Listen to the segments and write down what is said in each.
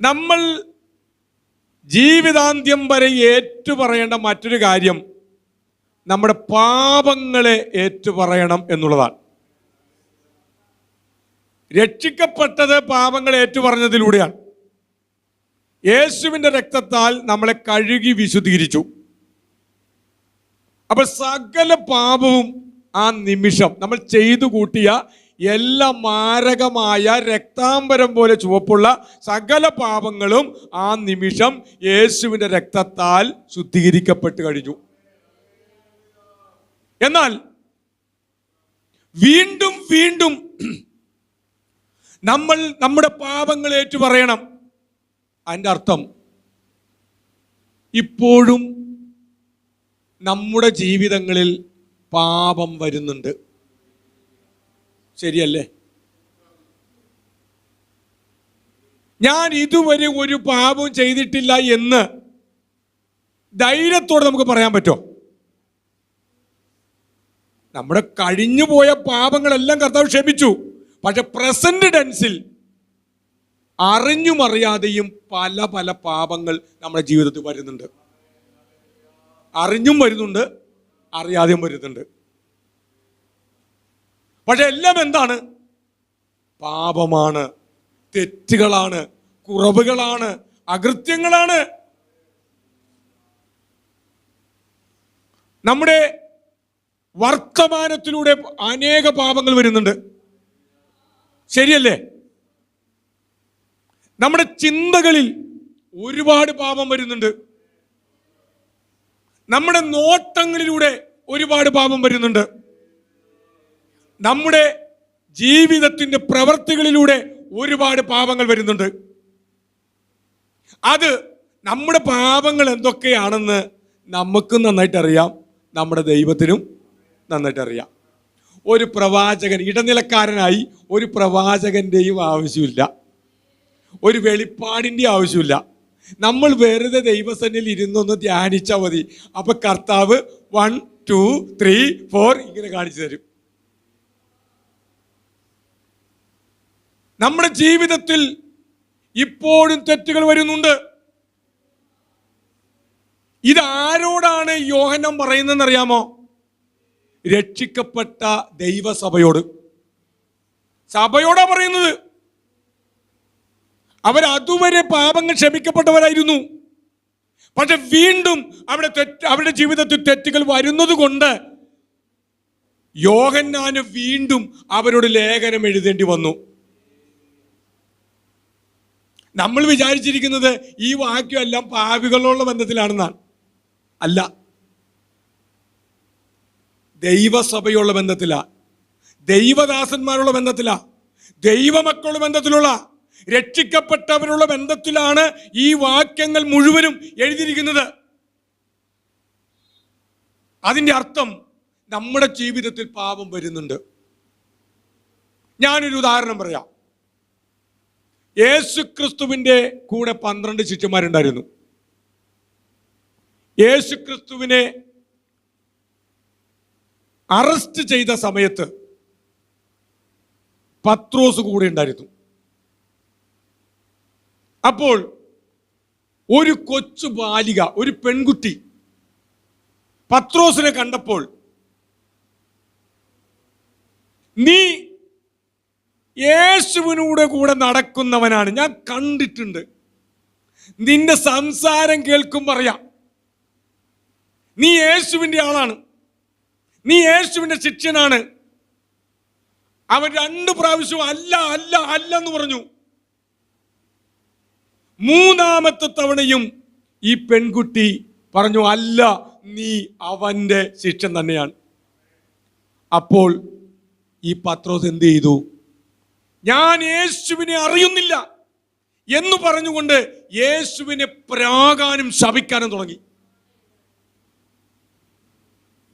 നമ്മൾ ജീവിതാന്ത്യം വരെ ഏറ്റുപറയേണ്ട മറ്റൊരു കാര്യം നമ്മുടെ പാപങ്ങളെ ഏറ്റുപറയണം എന്നുള്ളതാണ്. രക്ഷിക്കപ്പെട്ടത് പാപങ്ങൾ ഏറ്റുപറഞ്ഞതിലൂടെയാണ്. യേശുവിന്റെ രക്തത്താൽ നമ്മളെ കഴുകി വിശുദ്ധീകരിച്ചു. അപ്പോൾ സകല പാപവും ആ നിമിഷം നമ്മൾ ചെയ്തു കൂട്ടിയ എല്ലാ മാരകമായ രക്താംബരം പോലെ ചുവപ്പുള്ള സകല പാപങ്ങളും ആ നിമിഷം യേശുവിന്റെ രക്തത്താൽ ശുദ്ധീകരിക്കപ്പെട്ട് കഴിഞ്ഞു. എന്നാൽ വീണ്ടും വീണ്ടും നമ്മൾ നമ്മുടെ പാപങ്ങൾ ഏറ്റു പറയണം അതിന്റെ അർത്ഥം ഇപ്പോഴും നമ്മുടെ ജീവിതങ്ങളിൽ പാപം വരുന്നുണ്ട്. ശരിയല്ലേ? ഞാൻ ഇതുവരെ ഒരു പാപവും ചെയ്തിട്ടില്ല എന്ന് ധൈര്യത്തോടെ നമുക്ക് പറയാൻ പറ്റുമോ? നമ്മുടെ കഴിഞ്ഞുപോയ പാപങ്ങളെല്ലാം കർത്താവ് ക്ഷമിച്ചു. പക്ഷെ പ്രസന്റ് ടെൻസിൽ അറിഞ്ഞും അറിയാതെയും പല പല പാപങ്ങൾ നമ്മുടെ ജീവിതത്തിൽ വരുന്നുണ്ട്. അറിഞ്ഞും വരുന്നുണ്ട് അറിയാതെയും വരുന്നുണ്ട്. പക്ഷെ എല്ലാം എന്താണ്? പാപമാണ് തെറ്റുകളാണ് കുറവുകളാണ് അകൃത്യങ്ങളാണ്. നമ്മുടെ വർത്തമാനത്തിലൂടെ അനേക പാപങ്ങൾ വരുന്നുണ്ട്. ശരിയല്ലേ? നമ്മുടെ ചിന്തകളിൽ ഒരുപാട് പാപം വരുന്നുണ്ട്. നമ്മുടെ നോട്ടങ്ങളിലൂടെ ഒരുപാട് പാപം വരുന്നുണ്ട്. നമ്മുടെ ജീവിതത്തിന്റെ പ്രവൃത്തികളിലൂടെ ഒരുപാട് പാപങ്ങൾ വരുന്നുണ്ട്. അത് നമ്മുടെ പാപങ്ങൾ എന്തൊക്കെയാണെന്ന് നമുക്കും നന്നായിട്ട് അറിയാം. നമ്മുടെ ദൈവത്തിനും നന്നായിട്ട് അറിയാം. ഒരു പ്രവാചകൻ ഇടനിലക്കാരനായി ഒരു പ്രവാചകന്റെയും ആവശ്യമില്ല. ഒരു വെളിപ്പാടിന്റെ ആവശ്യമില്ല. നമ്മൾ വെറുതെ ദൈവസന്നിൽ ഇരുന്നൊന്ന് ധ്യാനിച്ചാൽ മതി. അപ്പം കർത്താവ് വൺ ടു ത്രീ ഫോർ ഇങ്ങനെ കാണിച്ചു തരും. നമ്മുടെ ജീവിതത്തിൽ ഇപ്പോഴും തെറ്റുകൾ വരുന്നുണ്ട്. ഇത് ആരോടാണ് യോഹനം പറയുന്നതെന്ന് അറിയാമോ രക്ഷിക്കപ്പെട്ട ദൈവസഭയോട്. സഭയോടാ പറയുന്നത്. അവർ അതുവരെ പാപങ്ങൾ ക്ഷമിക്കപ്പെട്ടവരായിരുന്നു. പക്ഷെ വീണ്ടും അവിടെ തെറ്റ് അവരുടെ ജീവിതത്തിൽ തെറ്റുകൾ വരുന്നത് കൊണ്ട് യോഹന്നാന് വീണ്ടും അവരോട് ലേഖനം എഴുതേണ്ടി വന്നു. നമ്മൾ വിചാരിച്ചിരിക്കുന്നത് ഈ വാക്യമെല്ലാം പാവികളുള്ള ബന്ധത്തിലാണെന്നാണ്. അല്ല. ദൈവസഭയുള്ള ബന്ധത്തിലാ. ദൈവദാസന്മാരുള്ള ബന്ധത്തിലാ. ദൈവമക്കളുടെ ബന്ധത്തിലുള്ള രക്ഷിക്കപ്പെട്ടവരുള്ള ബന്ധത്തിലാണ് ഈ വാക്യങ്ങൾ മുഴുവനും എഴുതിയിരിക്കുന്നത്. അതിന്റെ അർത്ഥം നമ്മുടെ ജീവിതത്തിൽ പാപം വരുന്നുണ്ട്. ഞാനൊരു ഉദാഹരണം പറയാം. യേശു ക്രിസ്തുവിന്റെ കൂടെ പന്ത്രണ്ട് ശിഷ്യന്മാരുണ്ടായിരുന്നു. യേശു ക്രിസ്തുവിനെ അറസ്റ്റ് ചെയ്ത സമയത്ത് പത്രോസ് കൂടെ ഉണ്ടായിരുന്നു. അപ്പോൾ ഒരു കൊച്ചു ബാലിക ഒരു പെൺകുട്ടി പത്രോസിനെ കണ്ടപ്പോൾ നീ യേശുവിനൂടെ കൂടെ നടക്കുന്നവനാണ്. ഞാൻ കണ്ടിട്ടുണ്ട്. നിന്റെ സംസാരം കേൾക്കും പറയാം. നീ യേശുവിന്റെ ആളാണ്. നീ യേശുവിന്റെ ശിഷ്യനാണ്. അവൻ രണ്ട് പ്രാവശ്യം അല്ല അല്ല അല്ല എന്ന് പറഞ്ഞു. മൂന്നാമത്തെ തവണയും ഈ പെൺകുട്ടി പറഞ്ഞു അല്ല നീ അവന്റെ ശിക്ഷൻ തന്നെയാണ്. അപ്പോൾ ഈ പത്രോസ് എന്ത് ചെയ്തു? ഞാൻ യേശുവിനെ അറിയുന്നില്ല എന്ന് പറഞ്ഞുകൊണ്ട് യേശുവിനെ പ്രാകാനും ശപിക്കാനും തുടങ്ങി.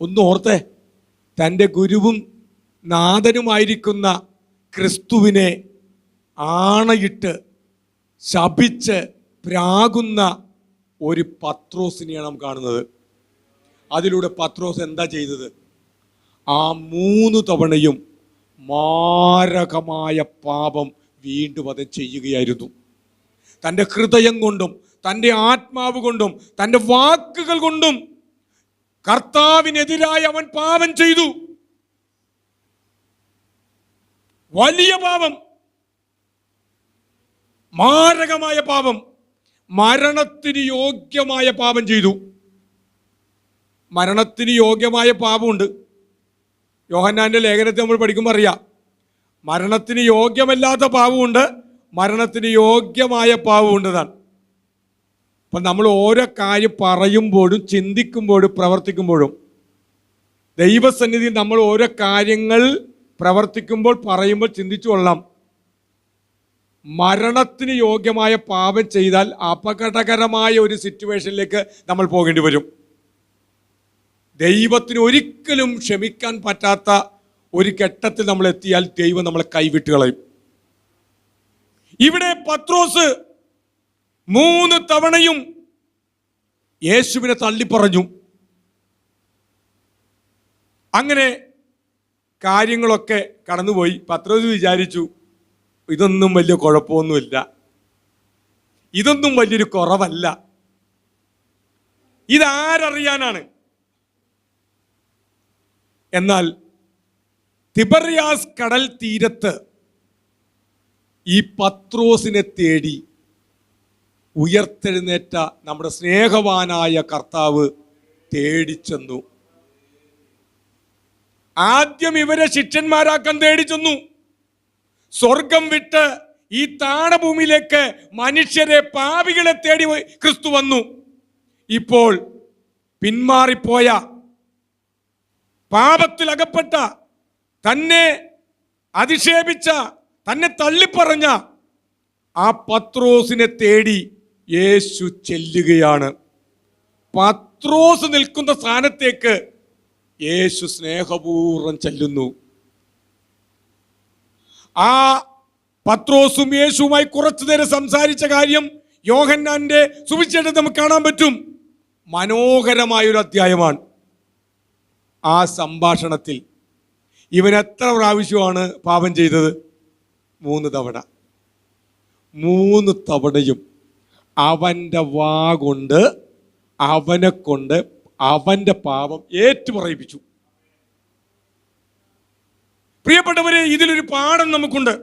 ഒന്ന് ഓർത്തേ തന്റെ ഗുരുവും നാഥനുമായിരിക്കുന്ന ക്രിസ്തുവിനെ ആണയിട്ട് ശപിച്ച് പ്രാകുന്ന ഒരു പത്രോസിനെയാണ് നാം കാണുന്നത്. അതിലൂടെ പത്രോസ് എന്താ ചെയ്തത്? ആ മൂന്ന് തവണയും മാരകമായ പാപം വീണ്ടും അത് ചെയ്യുകയായിരുന്നു. തന്റെ ഹൃദയം കൊണ്ടും തന്റെ ആത്മാവ് കൊണ്ടും തന്റെ വാക്കുകൾ കൊണ്ടും കർത്താവിനെതിരായി അവൻ പാപം ചെയ്തു. വലിയ പാപം മാരകമായ പാപം മരണത്തിന് യോഗ്യമായ പാപം ചെയ്തു. മരണത്തിന് യോഗ്യമായ പാപമുണ്ട്. യോഹന്നാന്റെ ലേഖനത്തെ നമ്മൾ പഠിക്കുമ്പോൾ അറിയാം മരണത്തിന് യോഗ്യമല്ലാത്ത പാവമുണ്ട് മരണത്തിന് യോഗ്യമായ പാവമുണ്ട് എന്നാണ് അപ്പം നമ്മൾ ഓരോ കാര്യം പറയുമ്പോഴും ചിന്തിക്കുമ്പോഴും പ്രവർത്തിക്കുമ്പോഴും ദൈവസന്നിധി നമ്മൾ ഓരോ കാര്യങ്ങൾ പ്രവർത്തിക്കുമ്പോൾ പറയുമ്പോൾ ചിന്തിച്ചു കൊള്ളാം മരണത്തിന് യോഗ്യമായ പാപം ചെയ്താൽ അപകടകരമായ ഒരു സിറ്റുവേഷനിലേക്ക് നമ്മൾ പോകേണ്ടി വരും. ദൈവത്തിന് ഒരിക്കലും ക്ഷമിക്കാൻ പറ്റാത്ത ഒരു ഘട്ടത്തിൽ നമ്മൾ എത്തിയാൽ ദൈവം നമ്മളെ കൈവിട്ട് കളയും. ഇവിടെ പത്രോസ് മൂന്ന് തവണയും യേശുവിനെ തള്ളിപ്പറഞ്ഞു. അങ്ങനെ കാര്യങ്ങളൊക്കെ കടന്നുപോയി. പത്രോസ് വിചാരിച്ചു ഇതൊന്നും വലിയ കുഴപ്പമൊന്നുമില്ല. ഇതൊന്നും വലിയൊരു കുറവല്ല. ഇതാരറിയാനാണ്? എന്നാൽ തിബറിയാസ് കടൽ തീരത്ത് ഈ പത്രോസിനെ തേടി ഉയർത്തെഴുന്നേറ്റ നമ്മുടെ സ്നേഹവാനായ കർത്താവ് തേടിച്ചെന്നു ആദ്യം ഇവരെ ശിഷ്യന്മാരാക്കാൻ തേടിച്ചെന്നു സ്വർഗം വിട്ട് ഈ താണഭൂമിയിലേക്ക് മനുഷ്യരെ പാപികളെ തേടി ക്രിസ്തു വന്നു. ഇപ്പോൾ പിന്മാറിപ്പോയ പാപത്തിൽ അകപ്പെട്ട തന്നെ അധിക്ഷേപിച്ച തന്നെ തള്ളിപ്പറഞ്ഞ ആ പത്രോസിനെ തേടി യേശു ചെല്ലുകയാണ്. പത്രോസ് നിൽക്കുന്ന സ്ഥാനത്തേക്ക് യേശു സ്നേഹപൂർവം ചെല്ലുന്നു. ആ പത്രോസും യേശുവുമായി കുറച്ചു നേരം സംസാരിച്ച കാര്യം യോഹന്നാന്റെ സുവിശേഷം നമുക്ക് കാണാൻ പറ്റും. മനോഹരമായൊരു അധ്യായമാണ്. ആ സംഭാഷണത്തിൽ ഇവൻ എത്ര പ്രാവശ്യമാണ് പാപം ചെയ്തത്? മൂന്ന് തവണ. മൂന്ന് തവണയും അവന്റെ വാ കൊണ്ട് അവനെ കൊണ്ട് അവന്റെ പാപം ഏറ്റുപറയിപ്പിച്ചു. പ്രിയപ്പെട്ടവരെ ഇതിലൊരു പാഠം നമുക്കുണ്ട്.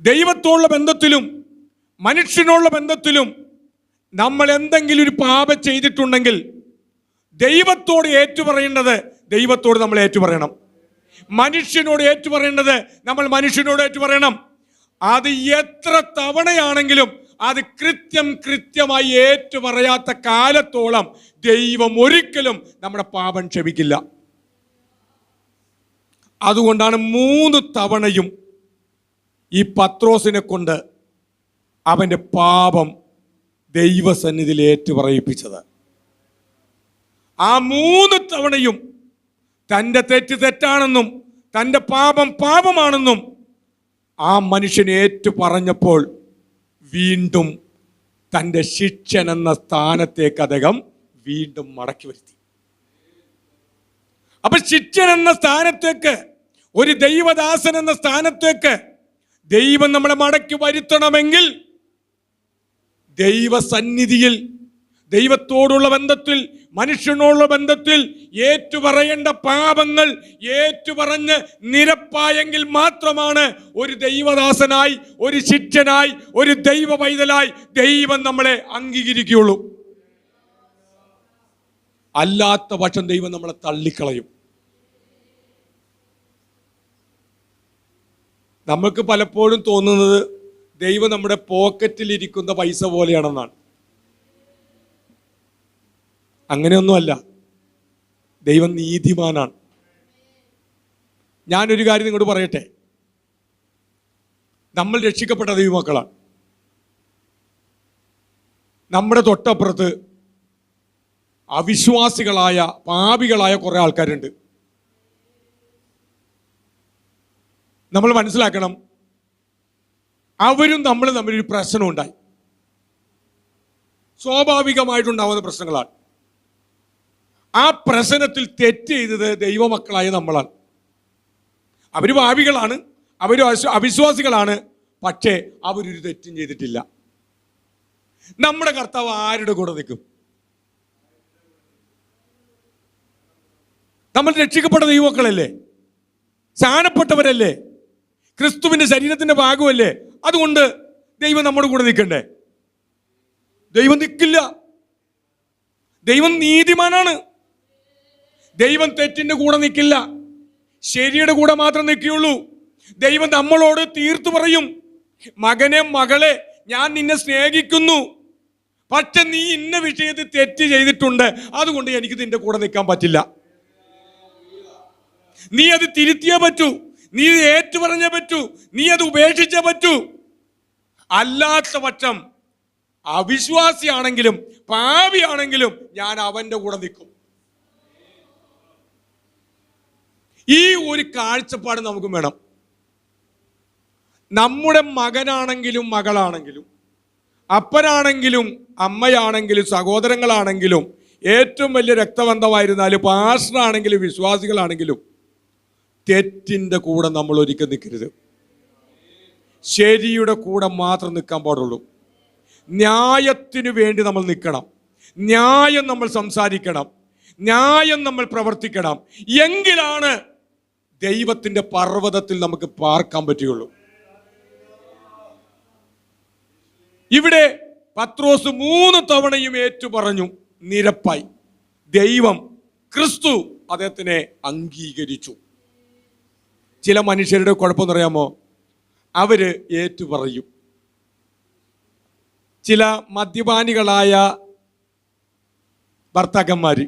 ദൈവത്തോടുള്ള ബന്ധത്തിലും മനുഷ്യനോടുള്ള ബന്ധത്തിലും നമ്മൾ എന്തെങ്കിലും ഒരു പാപം ചെയ്തിട്ടുണ്ടെങ്കിൽ ദൈവത്തോട് ഏറ്റുപറയേണ്ടത് ദൈവത്തോട് നമ്മൾ ഏറ്റുപറയണം. മനുഷ്യനോട് ഏറ്റുപറയേണ്ടത് നമ്മൾ മനുഷ്യനോട് ഏറ്റുപറയണം. അത് എത്ര തവണയാണെങ്കിലും അത് കൃത്യം കൃത്യമായി ഏറ്റുപറയാത്ത കാലത്തോളം ദൈവം ഒരിക്കലും നമ്മുടെ പാപം ക്ഷമിക്കില്ല. അതുകൊണ്ടാണ് മൂന്ന് തവണയും ഈ പത്രോസിനെ കൊണ്ട് അവന്റെ പാപം ദൈവസന്നിധിയിൽ ഏറ്റുപറയിപ്പിച്ചത്. ആ മൂന്ന് തവണയും തന്റെ തെറ്റ് തെറ്റാണെന്നും തന്റെ പാപം പാപമാണെന്നും ആ മനുഷ്യൻ ഏറ്റു പറഞ്ഞപ്പോൾ വീണ്ടും തന്റെ ശിക്ഷൻ എന്ന സ്ഥാനത്തേക്ക് അദ്ദേഹം വീണ്ടും മടക്കി വരുത്തി. അപ്പൊ ശിക്ഷൻ എന്ന സ്ഥാനത്തേക്ക് ഒരു ദൈവദാസൻ എന്ന സ്ഥാനത്തേക്ക് ദൈവം നമ്മളെ മടക്കി വരുത്തണമെങ്കിൽ ദൈവസന്നിധിയിൽ ദൈവത്തോടുള്ള ബന്ധത്തിൽ മനുഷ്യനോടുള്ള ബന്ധത്തിൽ ഏറ്റുപറയേണ്ട പാപങ്ങൾ ഏറ്റുപറഞ്ഞ് നിരപ്പായെങ്കിൽ മാത്രമാണ് ഒരു ദൈവദാസനായി ഒരു ശിഷ്യനായി ഒരു ദൈവ പൈതലായി ദൈവം നമ്മളെ അംഗീകരിക്കുകയുള്ളൂ. അല്ലാത്ത പക്ഷം ദൈവം നമ്മളെ തള്ളിക്കളയും. നമുക്ക് പലപ്പോഴും തോന്നുന്നത് ദൈവം നമ്മുടെ പോക്കറ്റിൽ ഇരിക്കുന്ന പൈസ പോലെയാണെന്നാണ്. അങ്ങനെയൊന്നുമല്ല. ദൈവം നീതിമാനാണ്. ഞാനൊരു കാര്യം നിങ്ങളോട് പറയട്ടെ? നമ്മൾ രക്ഷിക്കപ്പെട്ട ദൈവമക്കളാണ്. നമ്മുടെ തൊട്ടപ്പുറത്ത് അവിശ്വാസികളായ പാപികളായ കുറേ ആൾക്കാരുണ്ട്. നമ്മൾ മനസ്സിലാക്കണം അവരും നമ്മൾ തമ്മിലൊരു പ്രശ്നം ഉണ്ടായി സ്വാഭാവികമായിട്ടുണ്ടാവുന്ന പ്രശ്നങ്ങളാണ്. ആ പ്രശ്നത്തിൽ തെറ്റ് ചെയ്തത് ദൈവമക്കളായ നമ്മളാണ്. അവർ ഭാവികളാണ് അവർ അവിശ്വാസികളാണ് പക്ഷേ അവരൊരു തെറ്റും ചെയ്തിട്ടില്ല. നമ്മുടെ കർത്താവ് ആരുടെ കൂടെ നിൽക്കും? നമ്മൾ രക്ഷിക്കപ്പെട്ട ദൈവമക്കളല്ലേ? സ്ഥാനപ്പെട്ടവരല്ലേ ക്രിസ്തുവിന്റെ ശരീരത്തിന്റെ ഭാഗമല്ലേ? അതുകൊണ്ട് ദൈവം നമ്മുടെ കൂടെ നിൽക്കണ്ടേ? ദൈവം നിൽക്കില്ല. ദൈവം നീതിമാനാണ്. ദൈവം തെറ്റിന്റെ കൂടെ നിൽക്കില്ല ശരിയുടെ കൂടെ മാത്രം നിൽക്കുകയുള്ളൂ ദൈവം നമ്മളോട് തീർത്തു പറയും മകനെ മകളെ ഞാൻ നിന്നെ സ്നേഹിക്കുന്നു. പക്ഷെ നീ ഇന്ന വിഷയത്തിൽ തെറ്റ് ചെയ്തിട്ടുണ്ട്. അതുകൊണ്ട് എനിക്ക് നിന്റെ കൂടെ നിൽക്കാൻ പറ്റില്ല. നീ അത് തിരുത്തിയേ പറ്റൂ. നീ ഇത് ഏറ്റുപറഞ്ഞേ പറ്റൂ. നീ അത് ഉപേക്ഷിച്ചേ പറ്റൂ. അല്ലാത്ത പക്ഷം അവിശ്വാസിയാണെങ്കിലും പാവിയാണെങ്കിലും ഞാൻ അവന്റെ കൂടെ നിൽക്കും. ഈ ഒരു കാഴ്ചപ്പാട് നമുക്ക് വേണം. നമ്മുടെ മകനാണെങ്കിലും മകളാണെങ്കിലും അപ്പനാണെങ്കിലും അമ്മയാണെങ്കിലും സഹോദരങ്ങളാണെങ്കിലും ഏറ്റവും വലിയ രക്തബന്ധമായിരുന്നാലും പാസ്റ്ററാണെങ്കിലും വിശ്വാസികളാണെങ്കിലും തെറ്റിന്റെ കൂടെ നമ്മൾ ഒരിക്കൽ നിൽക്കരുത്. ശരിയുടെ കൂടെ മാത്രം നിൽക്കാൻ പാടുള്ളൂ. ന്യായത്തിനു വേണ്ടി നമ്മൾ നിൽക്കണം. ന്യായം നമ്മൾ സംസാരിക്കണം. ന്യായം നമ്മൾ പ്രവർത്തിക്കണം. എങ്കിലാണ് ദൈവത്തിന്റെ പർവതത്തിൽ നമുക്ക് പാർക്കാൻ പറ്റുകയുള്ളൂ. ഇവിടെ പത്രോസ് മൂന്ന് തവണയും ഏറ്റു പറഞ്ഞു നിരപ്പായി. ദൈവം ക്രിസ്തു അദ്ദേഹത്തിനെ അംഗീകരിച്ചു. ചില മനുഷ്യരുടെ കുഴപ്പമെന്ന് പറയാമോ അവർ ഏറ്റു പറയും ചില മദ്യപാനികളായ ഭർത്താക്കന്മാര്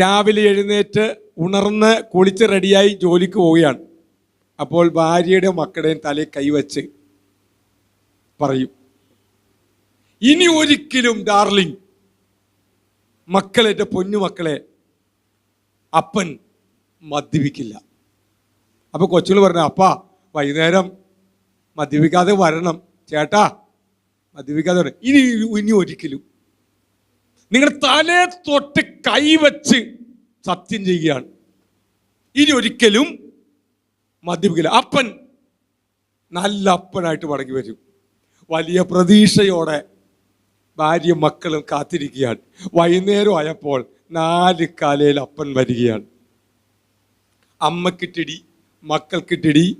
രാവിലെ എഴുന്നേറ്റ് ഉണർന്ന് കുളിച്ച് റെഡിയായി ജോലിക്ക് പോവുകയാണ്. അപ്പോൾ ഭാര്യയുടെ മക്കളുടെയും തലയിൽ കൈവച്ച് പറയും ഇനി ഒരിക്കലും ഡാർലിംഗ് മക്കളെ എന്റെ പൊന്നുമക്കളെ അപ്പൻ മദ്യപിക്കില്ല. അപ്പൊ കൊച്ചുകൾ പറഞ്ഞു അപ്പാ വൈകുന്നേരം മദ്യപിക്കാതെ വരണം. ചേട്ടാ മദ്യപിക്കാതെ വരണം. ഇനി ഇനി ഒരിക്കലും. നിങ്ങളുടെ തലേ തൊട്ട് കൈവച്ച് സത്യം ചെയ്യുകയാണ്. ഇനി ഒരിക്കലും മദ്യപിക്കില്ല. അപ്പൻ നല്ല അപ്പനായിട്ട് മടങ്ങി വരും. വലിയ പ്രതീക്ഷയോടെ ഭാര്യ മക്കളും കാത്തിരിക്കുകയാണ്. വൈകുന്നേരം ആയപ്പോൾ നാല് കാലയിൽ അപ്പൻ വരികയാണ്. അമ്മക്കിട്ടിടി മക്കൾക്കിട്ടിടി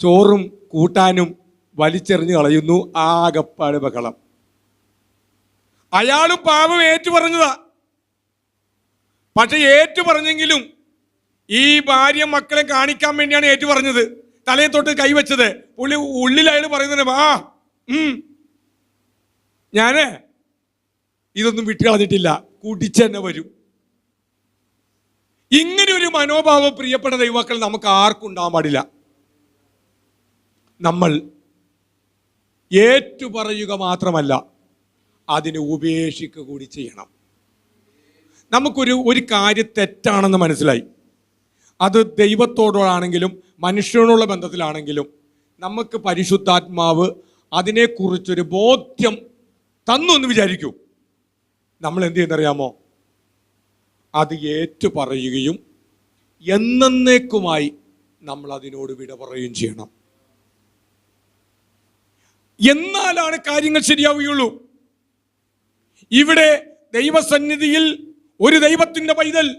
ചോറും കൂട്ടാനും വലിച്ചെറിഞ്ഞു കളയുന്നു ആകപ്പാട് ബഹളം. അയാളും പാപം ഏറ്റു പറഞ്ഞതാ പക്ഷെ ഏറ്റു പറഞ്ഞെങ്കിലും ഈ ഭാര്യ മക്കളെ കാണിക്കാൻ വേണ്ടിയാണ് ഏറ്റു പറഞ്ഞത് തലയെ തൊട്ട് കൈവച്ചത് പുള്ളി ഉള്ളിൽ അയാൾ പറയുന്നത് ഉം. ഞാൻ ഇതൊന്നും വിട്ടുകളഞ്ഞിട്ടില്ല കുടിച്ചെന്നെ വരും. ഇങ്ങനെ ഒരു മനോഭാവം പ്രിയപ്പെട്ട യുവാക്കൾ നമുക്ക് ആർക്കും ഉണ്ടാവാൻ പാടില്ല. നമ്മൾ ഏറ്റുപറയുക മാത്രമല്ല അതിനെ ഉപേക്ഷിക്കുക കൂടി ചെയ്യണം. നമുക്കൊരു ഒരു കാര്യം തെറ്റാണെന്ന് മനസ്സിലായി. അത് ദൈവത്തോടാണെങ്കിലും മനുഷ്യനോടുള്ള ബന്ധത്തിലാണെങ്കിലും നമുക്ക് പരിശുദ്ധാത്മാവ് അതിനെക്കുറിച്ചൊരു ബോധ്യം തന്നു എന്ന് വിചാരിക്കൂ. നമ്മൾ എന്ത് ചെയ്യുന്നറിയാമോ അത് ഏറ്റു പറയുകയും എന്നേക്കുമായി നമ്മൾ അതിനോട് വിട പറയുകയും ചെയ്യണം. എന്നാലാണ് കാര്യങ്ങൾ ശരിയാവുകയുള്ളൂ. ഇവിടെ ദൈവസന്നിധിയിൽ ഒരു ദൈവത്തിന്റെ പൈതൽ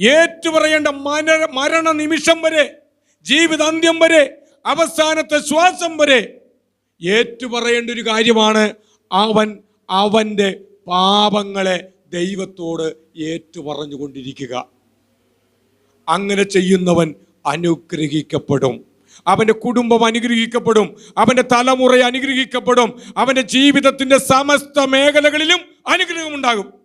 ഏറ്റുപറയേണ്ട മര മരണ നിമിഷം വരെ ജീവിതാന്ത്യം വരെ അവസാനത്തെ ശ്വാസം വരെ ഏറ്റുപറയേണ്ട ഒരു കാര്യമാണ് അവൻ അവന്റെ പാപങ്ങളെ ദൈവത്തോട് ഏറ്റുപറഞ്ഞുകൊണ്ടിരിക്കുക. അങ്ങനെ ചെയ്യുന്നവൻ അനുഗ്രഹിക്കപ്പെടും. അവന്റെ കുടുംബം അനുഗ്രഹിക്കപ്പെടും. അവന്റെ തലമുറ അനുഗ്രഹിക്കപ്പെടും. അവന്റെ ജീവിതത്തിന്റെ സമസ്ത മേഖലകളിലും അനുഗ്രഹം ഉണ്ടാകും